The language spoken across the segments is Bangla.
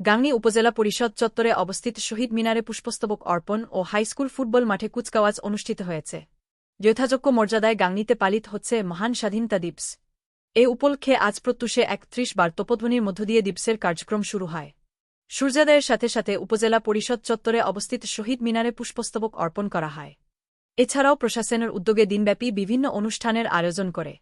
গাংনী উপজেলা পরিষদ চত্বরে অবস্থিত শহীদ মিনারে পুষ্পস্তবক অর্পণ ও হাইস্কুল ফুটবল মাঠে কুচকাওয়াজ অনুষ্ঠিত হয়েছে। যথাযোগ্য মর্যাদায় গাংনীতে পালিত হচ্ছে মহান স্বাধীনতা দিবস। এ উপলক্ষে আজ প্রত্যুষে একত্রিশ বার তপধ্বনির মধ্য দিয়ে দিবসের কার্যক্রম শুরু হয়। সূর্যোদয়ের সাথে সাথে উপজেলা পরিষদ চত্বরে অবস্থিত শহীদ মিনারে পুষ্পস্তবক অর্পণ করা হয়। এছাড়াও প্রশাসনের উদ্যোগে দিনব্যাপী বিভিন্ন অনুষ্ঠানের আয়োজন করে।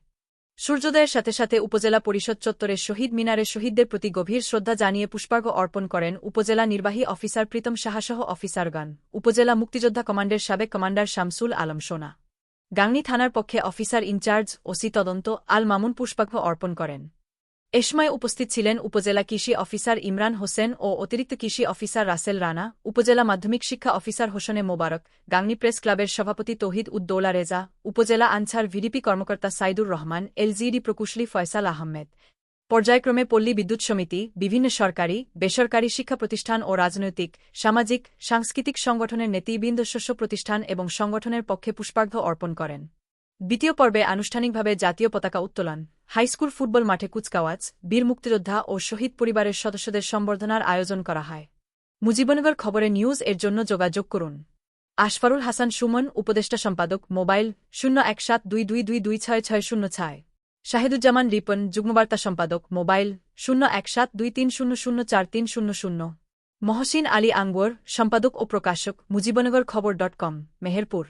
সূর্যোদয়ের সাথে সাথে উপজেলা পরিষদ চত্বরের শহীদ মিনারে শহীদদের প্রতি গভীর শ্রদ্ধা জানিয়ে পুষ্পার্ঘ অর্পণ করেন উপজেলা নির্বাহী অফিসার প্রীতম সাহাসহ অফিসারগণ। উপজেলা মুক্তিযোদ্ধা কমান্ডের সাবেক কমান্ডার শামসুল আলম সোনা। গাংনি থানার পক্ষে অফিসার ইনচার্জ ওসি তদন্ত আল মামুন পুষ্পার্ঘ অর্পণ করেন। এ সময় উপস্থিত ছিলেন উপজেলা কৃষি অফিসার ইমরান হোসেন ও অতিরিক্ত কৃষি অফিসার রাসেল রানা, উপজেলা মাধ্যমিক শিক্ষা অফিসার হোসেনে মোবারক, গাংনী প্রেস ক্লাবের সভাপতি তৌহিদ উদ্দৌলা রেজা, উপজেলা আনছার ভিডিপি কর্মকর্তা সাইদুর রহমান, এলজিডি প্রকৌশলী ফয়সাল আহমেদ। পর্যায়ক্রমে পল্লী বিদ্যুৎ সমিতি, বিভিন্ন সরকারি, বেসরকারি শিক্ষা প্রতিষ্ঠান ও রাজনৈতিক, সামাজিক, সাংস্কৃতিক সংগঠনের নেতৃবৃন্দ শস্য প্রতিষ্ঠান এবং সংগঠনের পক্ষে পুষ্পার্ঘ্য অর্পণ করেন। দ্বিতীয় পর্বে আনুষ্ঠানিকভাবে জাতীয় পতাকা উত্তোলন। হাইস্কুল ফুটবল মাঠে কুচকাওয়াজ, বীর মুক্তিযোদ্ধা ও শহীদ পরিবারের সদস্যদের সম্বর্ধনার আয়োজন করা হয়। মুজিবনগর খবরে নিউজ এর জন্য যোগাযোগ করুন। আশফারুল হাসান সুমন, উপদেষ্টা সম্পাদক, মোবাইল শূন্য এক সাত দুই দুই দুই দুই ছয় ছয় শূন্য ছয়। শাহিদুজ্জামান রিপন, যুগ্মবার্তা সম্পাদক, মোবাইল শূন্য এক সাত দুই তিন শূন্য শূন্য চার তিন শূন্য শূন্য। মহসিন আলী আঙ্গুয়ার সম্পাদক ও প্রকাশক, মুজিবনগর খবর ডট কম, মেহেরপুর।